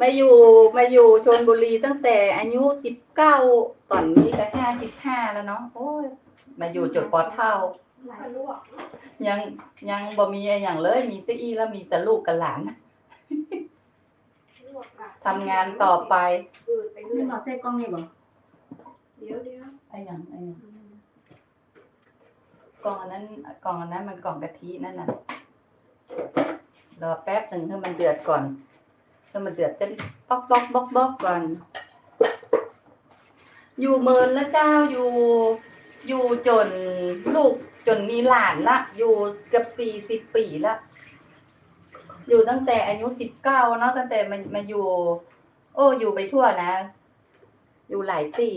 มาอยู่มาอยู่ชนบุรีตั้งแต่อายุสิบเก้าตอนนี้ก็ห้าสิบห้าแล้วเนาะโอ้ยมาอยู่จดปอเท่าไม่รู้อะยังยังบ่มีอะไรอย่างเลย มีแตอีแล้วมีแต่ลูกกับหลานลวกอะทำงานต่อไปอืดไปเรื่นี่อยเราใส่กล้องนี่บ่เดี๋ยวเดี๋ยวไอ้หยังไอ้หยังกล่องอันนั้นกล่องอันนั้นมันกล่องกะทินั่นน่ะรอแป๊บหนึ่งให้มันเดือดก่อน ให้มันเดือดจะป๊อกป๊อกป๊อกป๊อกก่อน อยู่เมินแล้วเจ้าอยู่ อยู่จนลูกจนมีหลานละ อยู่เกือบสี่สิบปีละ อยู่ตั้งแต่อายุสิบเก้าเนาะตั้งแต่มันมาอยู่ โอ้อยู่ไปทั่วนะ อยู่หลายปี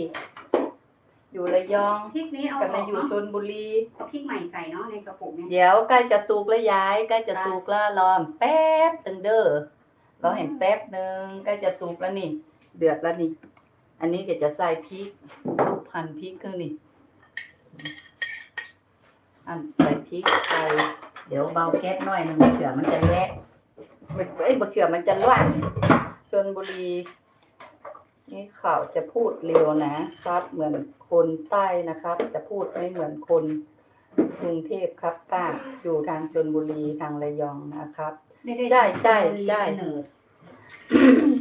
อยู่ระยองพริกนี้เอากลับอมาอกอยู่เนาะชนบุรีเอาพริกใหม่ใส่เนาะในกระปุกเนี่ยเดี๋ยวใกล้จะสุกแล้วย้ายใกล้จะสุกแล้วรอแป๊บตึงเด้อ รอเห็นแป๊บหนึ่งใกล้จะสุกแล้วนี่ เดือดแล้วนี่ อันนี้ก็จะใส่พริกลูกพันพริกเครื่องนี่ อันใส่พริกไปเดี๋ยวเบาแก๊สหน่อยหนึ่งมะเขือมันจะและเอ้ยมะเขือมันจะล่วนชนบุรี นี่ข่าวจะพูดเร็วนะครับ เหมือนคนใต้นะครับ จะพูดไม่เหมือนคนกรุงเทพครับป้าอยู่ทางชนบุรีทางระยองนะครับไม่ได้ได้ได้รีได้เสนอ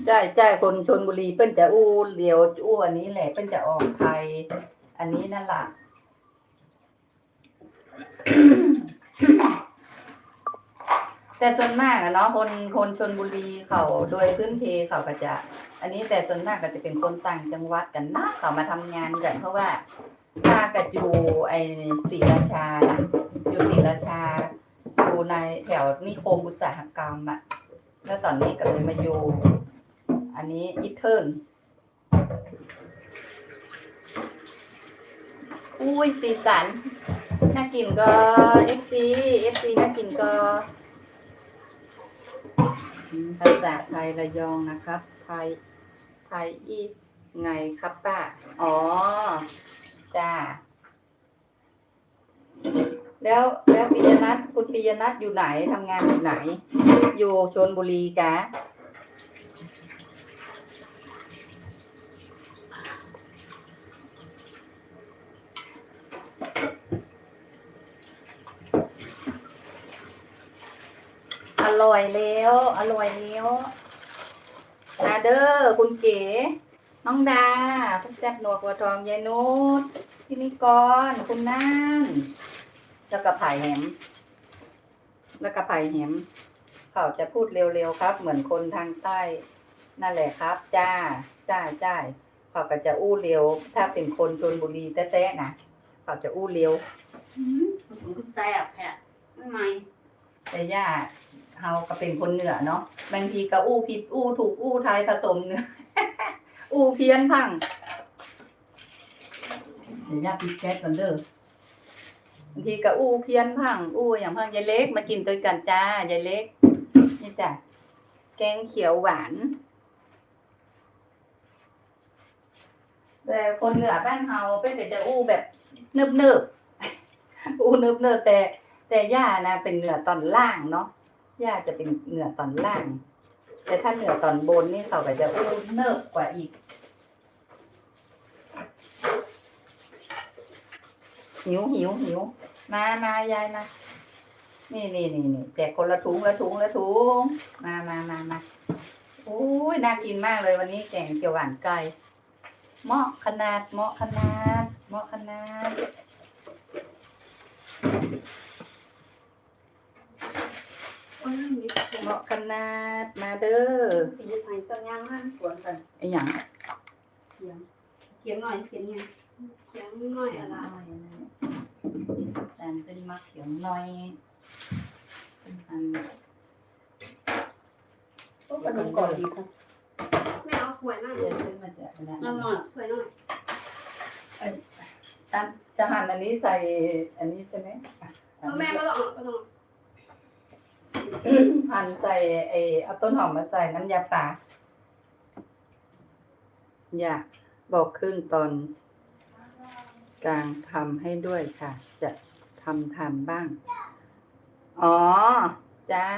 ใช่ใช่คนชนบุรีเปิ้นจะอู้เลียวอู้อันนี้แหละเปิ้นจะออกไทย อันนี้นั่นล่ะแต่ส่วนมากอะเนาะคนคนชนบุรีเขาโดยพื้นเพเขาก็จะ อันนี้แต่ส่วนมากก็จะเป็นคนต่างจังหวัดกันนะเขามาทำงานกันเพราะว่าถ้ากับอยู่ไอศรีราชานะอยู่ศรีราชาอยู่ในแถวนิคมอุตสาหกรรมอะ แล้วตอนนี้ก็เลยมาอยู่ อันนี้อีเทิร์นอุ้ยสีสัน น่ากินก็เอฟซีเอฟซีน่ากินก็ภาษาไทยระยองนะครับ ไทย ไทยอีไงครับป้า อ๋อ จ้า แล้วแล้วปิยนัทคุณปิยนัทอยู่ไหนทำงานอยู่ไหน อยู่ชนบุรีกะอร่อยแล้ว อร่อยแล้วมาเด้อคุณเก๋ น้องดา คุณแซ่บหนวกหัวทองยายนุชพี่นิกรคุณนั่น แล้วก็ไผ่แหมแล้วก็ไผ่แหมเขาจะพูดเร็วๆครับ เหมือนคนทางใต้ นั่นแหละครับ จ้า จ้าจ้าเขาก็จะอู้เร็ว ถ้าเป็นคนชนบุรีแต้ๆนะเขาจะอู้เร็วอืมผมก็แซ่บแท้ทำไมแต่ย่าเฮาก็เป็นคนเหนือเนาะบางทีก็อู้ผิดอู้ถูกอู้ไทยผสมเนื้ออู้เพี้ยนพังเดี๋ยวย่าปิดแก๊สก่อนเด้อ บางทีก็อู้เพี้ยนพังอู้อย่างพังยายเล็กมากินด้วกันจ้ายายเล็ก นี่จ้ะแกงเขียวหวานแต่คนเหนือบ้านเฮาเป็นแต่จะอู้แบบเนิบเนิบอู้เนิบเนิบแต่ แต่ย่านะเป็นเหนือตอนล่างเนาะย่าจะเป็นเหนือตอนล่าง แต่ถ้าเหนือตอนบนนี่เขาก็จะอู้เนิบกว่าอีก หิวหิวหิวมามายายมานี่นี่นี่นี่แจกคนละถุงละถุงละถุงมามามามาโอ้ยน่ากินมากเลยวันนี้แกงเขียวหวานไก่เหมาะขนาดเหมาะขนาดเหมาะขนาดโอ้ยมีเหมาะขนาดมาเด้อสีไผ่ต้นยางมันสวนกันไอ้หยังเขียงเขียงหน่อยเขียงไงเขียงน้อยอะไรแต่เป็น มักเขียงน้อยเป็นอันก็กระดูกก่อนดีค่ะไม่เอาขวดมากเลเดี๋ยยวซื้อมาจากอันนั้นน้ำหน่อยขวดน้อยอันจะหั่นอันนี้ใส่อันนี้ใช่ไหมอ่อแม่ไม่ต้องเอาไม่ต้องหั่นใส่ไอ้เอาต้นหอมมาใส่น้ำยาป่าอยากบอกครึ่งตอนกลางทำให้ด้วยค่ะ จะ ทำทานบ้าง อ๋อ จ้า